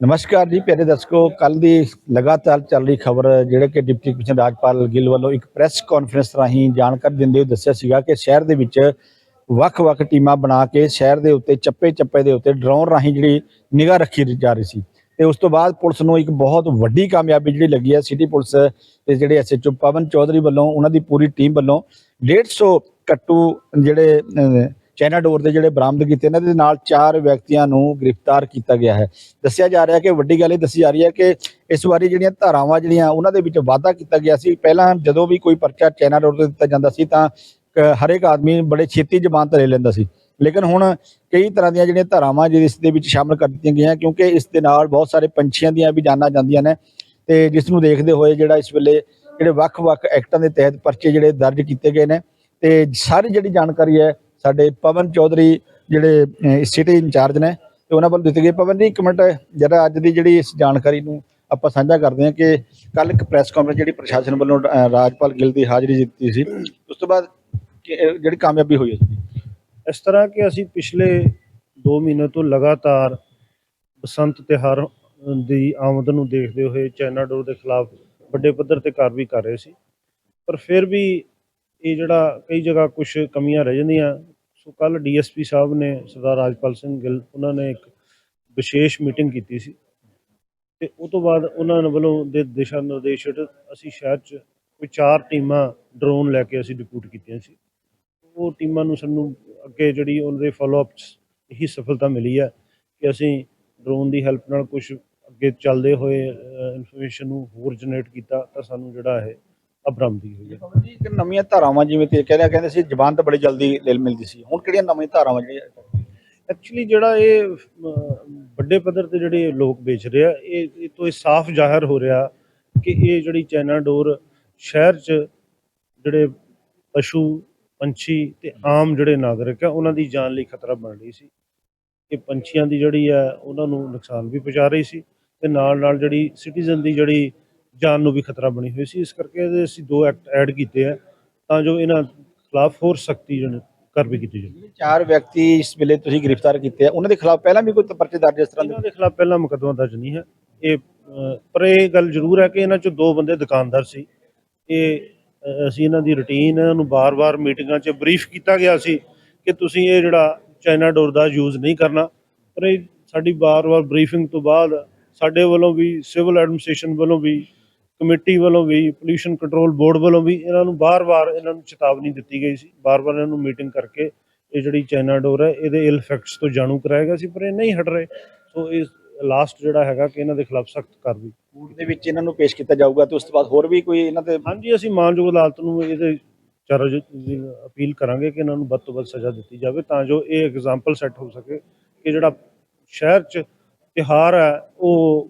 ਨਮਸਕਾਰ ਜੀ, ਪਿਆਰੇ ਦਰਸ਼ਕੋ ਕੱਲ ਦੀ ਲਗਾਤਾਰ ਚੱਲ ਰਹੀ ਖਬਰ ਜਿਹੜੇ ਕਿ ਡਿਪਟੀ ਕਮਿਸ਼ਨਰ ਰਾਜਪਾਲ ਗਿੱਲ ਵੱਲੋਂ ਇੱਕ ਪ੍ਰੈਸ ਕਾਨਫਰੰਸ ਰਾਹੀਂ ਜਾਣਕਾਰੀ ਦਿੰਦੇ ਹੋਏ ਦੱਸਿਆ ਸੀਗਾ ਕਿ ਸ਼ਹਿਰ ਦੇ ਵਿੱਚ ਵੱਖ-ਵੱਖ ਟੀਮਾਂ ਬਣਾ ਕੇ ਸ਼ਹਿਰ ਦੇ ਉੱਤੇ, ਚੱਪੇ-ਚੱਪੇ ਦੇ ਉੱਤੇ ਡਰੋਨ ਰਾਹੀਂ ਜਿਹੜੀ ਨਿਗਾਹ ਰੱਖੀ ਜਾ ਰਹੀ ਸੀ। ਤੇ ਉਸ ਤੋਂ ਬਾਅਦ ਪੁਲਿਸ ਨੂੰ ਇੱਕ ਬਹੁਤ ਵੱਡੀ ਕਾਮਯਾਬੀ ਜਿਹੜੀ ਲੱਗੀ ਹੈ, ਸਿਟੀ ਪੁਲਿਸ ਤੇ ਜਿਹੜੇ ਐਸਐਚਓ ਪਵਨ ਚੌਧਰੀ ਵੱਲੋਂ, ਉਹਨਾਂ ਦੀ ਪੂਰੀ ਟੀਮ ਵੱਲੋਂ 150 ਕੱਟੂ ਜਿਹੜੇ ਚਾਈਨਾ ਡੋਰ ਦੇ ਜਿਹੜੇ ਬਰਾਮਦ ਕੀਤੇ ਇਹਨਾਂ ਦੇ ਨਾਲ ਚਾਰ ਵਿਅਕਤੀਆਂ ਨੂੰ ਗ੍ਰਿਫਤਾਰ ਕੀਤਾ ਗਿਆ ਹੈ। ਦੱਸਿਆ ਜਾ ਰਿਹਾ ਕਿ ਵੱਡੀ ਗੱਲ ਇਹ ਦੱਸੀ ਜਾ ਰਹੀ ਹੈ ਕਿ ਇਸ ਵਾਰੀ ਜਿਹੜੀਆਂ ਧਾਰਾਵਾਂ ਜਿਹੜੀਆਂ, ਉਹਨਾਂ ਦੇ ਵਿੱਚ ਵਾਧਾ ਕੀਤਾ ਗਿਆ ਸੀ। ਪਹਿਲਾਂ ਜਦੋਂ ਵੀ ਕੋਈ ਪਰਚਾ ਚਾਈਨਾ ਡੋਰ ਤੇ ਦਿੱਤਾ ਜਾਂਦਾ ਸੀ, ਤਾਂ ਹਰੇਕ ਆਦਮੀ ਬੜੇ ਛੇਤੀ ਜ਼ਮਾਨਤ ਲੈ ਲੈਂਦਾ ਸੀ। ਲੇਕਿਨ ਹੁਣ ਕਈ ਤਰ੍ਹਾਂ ਦੀਆਂ ਜਿਹੜੀਆਂ ਧਾਰਾਵਾਂ ਜਿਹੜੀ ਇਸ ਦੇ ਵਿੱਚ ਸ਼ਾਮਲ ਕਰ ਦਿੱਤੀਆਂ ਗਈਆਂ, ਕਿਉਂਕਿ ਇਸ ਦੇ ਨਾਲ ਬਹੁਤ ਸਾਰੇ ਪੰਛੀਆਂ ਦੀਆਂ ਵੀ ਜਾਨਾਂ ਜਾਂਦੀਆਂ ਨੇ ਤੇ ਜਿਸ ਨੂੰ ਦੇਖਦੇ ਹੋਏ ਜਿਹੜਾ ਇਸ ਵੇਲੇ ਜਿਹੜੇ ਵੱਖ-ਵੱਖ ਐਕਟਾਂ ਦੇ ਤਹਿਤ ਪਰਚੇ ਜਿਹੜੇ ਦਰਜ ਕੀਤੇ ਗਏ ਨੇ, ਤੇ ਸਾਰੀ ਜਿਹੜੀ ਜਾਣਕਾਰੀ ਹੈ ਸਾਡੇ ਪਵਨ ਚੌਧਰੀ ਜਿਹੜੇ ਸਿਟੀ ਇੰਚਾਰਜ ਨੇ, ਤੇ ਉਹਨਾਂ ਵੱਲੋਂ ਦਿੱਤੀ ਗਈ। ਪਵਨ ਜੀ, ਇੱਕ ਮਿੰਟ, ਜਿਹੜਾ ਅੱਜ ਦੀ ਜਿਹੜੀ ਇਸ ਜਾਣਕਾਰੀ ਨੂੰ ਆਪਾਂ ਸਾਂਝਾ ਕਰਦੇ ਹਾਂ ਕਿ ਕੱਲ ਇੱਕ ਪ੍ਰੈਸ ਕਾਨਫਰੰਸ ਜਿਹੜੀ ਪ੍ਰਸ਼ਾਸਨ ਵੱਲੋਂ ਰਾਜਪਾਲ ਗਿੱਲ ਦੀ ਹਾਜ਼ਰੀ ਦਿੱਤੀ ਸੀ। ਉਸ ਤੋਂ ਬਾਅਦ ਜਿਹੜੀ ਕਾਮਯਾਬੀ ਹੋਈ ਹੈ ਇਸ ਤਰ੍ਹਾਂ ਕਿ ਅਸੀਂ ਪਿਛਲੇ 2 ਮਹੀਨੇ ਤੋਂ ਲਗਾਤਾਰ ਬਸੰਤ ਤਿਉਹਾਰ ਦੀ ਆਮਦ ਨੂੰ ਦੇਖਦੇ ਹੋਏ ਚਾਈਨਾ ਡੋਰ ਦੇ ਖਿਲਾਫ ਵੱਡੇ ਪੱਧਰ ਤੇ ਕਾਰਵਾਈ ਕਰ ਰਹੇ ਸੀ। ਪਰ ਫਿਰ ਵੀ ਇਹ ਜਿਹੜਾ ਕਈ ਜਗ੍ਹਾ ਕੁਝ ਕਮੀਆਂ ਰਹਿ ਜਾਂਦੀਆਂ ਸੋ ਕੱਲ ਡੀਐਸਪੀ ਸਾਹਿਬ ਨੇ ਸਰਦਾਰ ਰਾਜਪਾਲ ਸਿੰਘ ਗਿੱਲ, ਉਹਨਾਂ ਨੇ ਇੱਕ ਵਿਸ਼ੇਸ਼ ਮੀਟਿੰਗ ਕੀਤੀ ਸੀ। ਤੇ ਉਸ ਤੋਂ ਬਾਅਦ ਉਹਨਾਂ ਵੱਲੋਂ ਦੇ ਦਿਸ਼ਾ ਨਿਰਦੇਸ਼ ਅਸੀਂ ਸ਼ਹਿਰ 'ਚ ਕੋਈ ਚਾਰ ਟੀਮਾਂ ਡਰੋਨ ਲੈ ਕੇ ਅਸੀਂ ਡਿਪੂਟ ਕੀਤੀਆਂ ਸੀ। ਉਹ ਟੀਮਾਂ ਨੂੰ ਸਾਨੂੰ ਅੱਗੇ ਜਿਹੜੀ ਉਹਨਾਂ ਦੇ ਫਾਲੋ ਅਪ 'ਚ ਇਹੀ ਸਫਲਤਾ ਮਿਲੀ ਹੈ ਕਿ ਅਸੀਂ ਡਰੋਨ ਦੀ ਹੈਲਪ ਨਾਲ ਕੁਝ ਅੱਗੇ ਚੱਲਦੇ ਹੋਏ ਇਨਫੋਰਮੇਸ਼ਨ ਨੂੰ ਹੋਰ ਜਨਰੇਟ ਕੀਤਾ ਤਾਂ ਸਾਨੂੰ ਜਿਹੜਾ ਹੈ ਅਬਰਾਮਦੀ ਹੋਈ ਹੈ। ਜੀ ਇੱਕ ਨਵੀਆਂ ਧਾਰਾਵਾਂ ਜਿਵੇਂ ਤੇ ਕਹਿੰਦੇ ਕਹਿੰਦੇ ਸੀ ਜ਼ਬਾਨ ਤਾਂ ਬੜੀ ਜਲਦੀ ਲੈ ਮਿਲਦੀ ਸੀ। ਹੁਣ ਕਿਹੜੀਆਂ ਨਵੀਆਂ ਧਾਰਾਵਾਂ ਜਿਹੜੀਆਂ ਐਕਚੁਅਲੀ ਜਿਹੜਾ ਇਹ ਵੱਡੇ ਪੱਧਰ ਤੇ ਜਿਹੜੇ ਲੋਕ ਵੇਚ ਰਹੇ ਆ ਇਹ ਇਹ ਤੋਂ ਇਹ ਸਾਫ਼ ਜ਼ਾਹਰ ਹੋ ਰਿਹਾ ਕਿ ਇਹ ਜਿਹੜੀ ਚਾਈਨਾ ਡੋਰ ਸ਼ਹਿਰ 'ਚ ਜਿਹੜੇ ਪਸ਼ੂ ਪੰਛੀ ਤੇ ਆਮ ਜਿਹੜੇ ਨਾਗਰਿਕ ਆ ਉਹਨਾਂ ਦੀ ਜਾਨ ਲਈ ਖਤਰਾ ਬਣ ਰਹੀ ਸੀ ਕਿ ਪੰਛੀਆਂ ਦੀ ਜਿਹੜੀ ਆ ਉਹਨਾਂ ਨੂੰ ਨੁਕਸਾਨ ਵੀ ਪਹੁੰਚਾ ਰਹੀ ਸੀ ਤੇ ਨਾਲ ਨਾਲ ਜਿਹੜੀ ਸਿਟੀਜ਼ਨ ਦੀ ਜਿਹੜੀ ਜਾਨ ਨੂੰ ਵੀ ਖਤਰਾ ਬਣੀ ਹੋਈ ਸੀ। ਇਸ ਕਰਕੇ ਇਹਦੇ ਅਸੀਂ ਦੋ ਐਕਟ ਐਡ ਕੀਤੇ ਆ ਤਾਂ ਜੋ ਇਹਨਾਂ ਖਿਲਾਫ ਹੋਰ ਸਖਤੀ ਜਿਹੜੀ ਕਾਰਵਾਈ ਕੀਤੀ ਜਾਵੇ। ਜਿਹੜੇ ਚਾਰ ਵਿਅਕਤੀ ਇਸ ਵੇਲੇ ਤੁਸੀਂ ਗ੍ਰਿਫਤਾਰ ਕੀਤੇ ਆ। ਉਹਨਾਂ ਦੇ ਖਿਲਾਫ ਪਹਿਲਾਂ ਵੀ ਕੋਈ ਪਰਚੇ ਦਰਜ ਇਸ ਤਰ੍ਹਾਂ ਦੇ? ਇਹਨਾਂ ਦੇ ਖਿਲਾਫ ਪਹਿਲਾਂ ਮੁਕੱਦਮਾ ਦਰਜ ਨਹੀਂ ਹੈ। ਇਹ ਅ, ਪਰ ਇਹ ਗੱਲ ਜ਼ਰੂਰ ਹੈ ਕਿ ਇਹਨਾਂ ਚੋਂ ਦੋ ਬੰਦੇ ਦੁਕਾਨਦਾਰ ਸੀ। ਇਹ ਅ, ਅਸੀਂ ਇਹਨਾਂ ਦੀ ਰੁਟੀਨ ਨੂੰ ਬਾਰ-ਬਾਰ ਮੀਟਿੰਗਾਂ 'ਚ ਬਰੀਫ ਕੀਤਾ ਗਿਆ ਸੀ ਕਿ ਤੁਸੀਂ ਇਹ ਜਿਹੜਾ ਚਾਈਨਾ ਡੋਰ ਦਾ ਯੂਜ਼ ਨਹੀਂ ਕਰਨਾ। ਪਰ ਇਹ ਸਾਡੀ ਬਾਰ-ਬਾਰ ਬਰੀਫਿੰਗ ਤੋਂ ਬਾਅਦ ਸਾਡੇ ਵੱਲੋਂ ਵੀ ਸਿਵਲ ਐਡਮਿਨਿਸਟ੍ਰੇਸ਼ਨ ਵੱਲੋਂ ਵੀ ਕਮੇਟੀ ਵੱਲੋਂ ਵੀ ਪੋਲਿਊਸ਼ਨ ਕੰਟਰੋਲ ਬੋਰਡ ਵੱਲੋਂ ਵੀ ਇਹਨਾਂ ਨੂੰ ਬਾਰ-ਬਾਰ ਇਹਨਾਂ ਨੂੰ ਚੇਤਾਵਨੀ ਦਿੱਤੀ ਗਈ ਸੀ। ਬਾਰ-ਬਾਰ ਇਹਨਾਂ ਨੂੰ ਮੀਟਿੰਗ ਕਰਕੇ ਇਹ ਜਿਹੜੀ ਚਾਈਨਾ ਡੋਰ ਹੈ ਇਹਦੇ ਇਲ ਇਫੈਕਟਸ ਤੋਂ ਜਾਣੂ ਕਰਾਇਆ ਗਿਆ ਸੀ ਪਰ ਇਹ ਨਹੀਂ ਹਟ ਰਹੇ। ਸੋ ਇਹ ਲਾਸਟ ਜਿਹੜਾ ਹੈਗਾ ਕਿ ਇਹਨਾਂ ਦੇ ਖਿਲਾਫ ਸਖਤ ਕਾਰਵਾਈ। ਕੋਰਟ ਦੇ ਵਿੱਚ ਇਹਨਾਂ ਨੂੰ ਪੇਸ਼ ਕੀਤਾ ਜਾਊਗਾ ਤੇ ਉਸ ਤੋਂ ਬਾਅਦ ਹੋਰ ਵੀ ਕੋਈ ਇਹਨਾਂ ਤੇ ਹਾਂਜੀ ਅਸੀਂ ਮਾਨਯੋਗ ਅਦਾਲਤ ਨੂੰ ਇਹਦੇ ਚਾਰਜ ਅਪੀਲ ਕਰਾਂਗੇ ਕਿ ਇਹਨਾਂ ਨੂੰ ਵੱਧ ਤੋਂ ਵੱਧ ਸਜ਼ਾ ਦਿੱਤੀ ਜਾਵੇ ਤਾਂ ਜੋ ਇਹ ਐਗਜ਼ਾਮਪਲ ਸੈੱਟ ਹੋ ਸਕੇ ਕਿ ਜਿਹੜਾ ਸ਼ਹਿਰ 'ਚ ਤਿਉਹਾਰ ਹੈ ਉਹ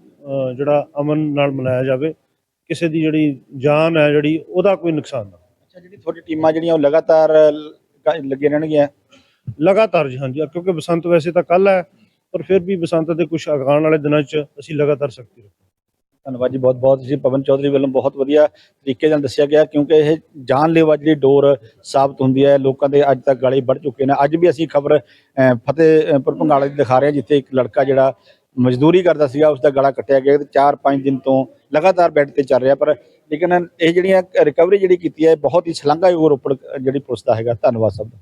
ਜਿਹੜਾ ਅਮਨ ਨਾਲ ਮਨਾਇਆ ਜਾਵੇ। ਕਿਸੇ ਦੀ ਜਿਹੜੀ ਜਾਨ ਹੈ ਜਿਹੜੀ ਉਹਦਾ ਕੋਈ ਨੁਕਸਾਨ ਨਾ। ਅੱਛਾ ਜਿਹੜੀ ਤੁਹਾਡੀ ਟੀਮਾਂ ਜਿਹੜੀਆਂ ਉਹ ਲਗਾਤਾਰ ਲ- ਲੱਗੀਆਂ ਰਹਿਣਗੀਆਂ? ਲਗਾਤਾਰ ਜੀ ਹਾਂਜੀ। ਕਿਉਂਕਿ ਬਸੰਤ ਵੈਸੇ ਤਾਂ ਕੱਲ ਹੈ ਪਰ ਫਿਰ ਵੀ ਬਸੰਤ ਦੇ ਕੁਝ ਆਉਣ ਵਾਲੇ ਦਿਨਾਂ 'ਚ ਅਸੀਂ ਲਗਾਤਾਰ ਸਖਤੀ ਰੱਖਾਂਗੇ ਧੰਨਵਾਦ ਜੀ ਬਹੁਤ ਬਹੁਤ। ਜੀ ਪਵਨ ਚੌਧਰੀ ਵੱਲੋਂ ਬਹੁਤ ਵਧੀਆ ਤਰੀਕੇ ਨਾਲ ਦੱਸਿਆ ਗਿਆ ਕਿਉਂਕਿ ਇਹ ਜਾਨਲੇਵਾ ਜਿਹੜੀ ਡੋਰ ਸਾਬਤ ਹੁੰਦੀ ਹੈ ਲੋਕਾਂ ਦੇ ਅੱਜ ਤੱਕ ਗਲੇ ਵੱਢ ਚੁੱਕੇ ਨੇ। ਅੱਜ ਵੀ ਅਸੀਂ ਖਬਰ ਫਤਿਹਪੁਰ ਭੰਗਾਲੇ ਦੀ ਦਿਖਾ ਰਹੇ ਹਾਂ ਜਿੱਥੇ ਇੱਕ ਲੜਕਾ ਜਿਹੜਾ ਮਜ਼ਦੂਰੀ ਕਰਦਾ ਸੀਗਾ ਉਸ ਦਾ ਗਲਾ ਕੱਟਿਆ ਗਿਆ ਤੇ 4-5 ਦਿਨ ਤੋਂ ਲਗਾਤਾਰ ਬੈੱਡ ਤੇ ਚੱਲ ਰਿਹਾ ਪਰ ਲੇਕਿਨ ਇਹ ਜਿਹੜੀਆਂ ਰਿਕਵਰੀ ਜਿਹੜੀ ਕੀਤੀ ਹੈ ਬਹੁਤ ਹੀ ਸ਼ਲਾਘਾਯੋਗ ਰੋਪੜ ਜਿਹੜੀ ਪੁਲਿਸ ਦਾ ਹੈਗਾ। ਧੰਨਵਾਦ ਸਭ ਦਾ।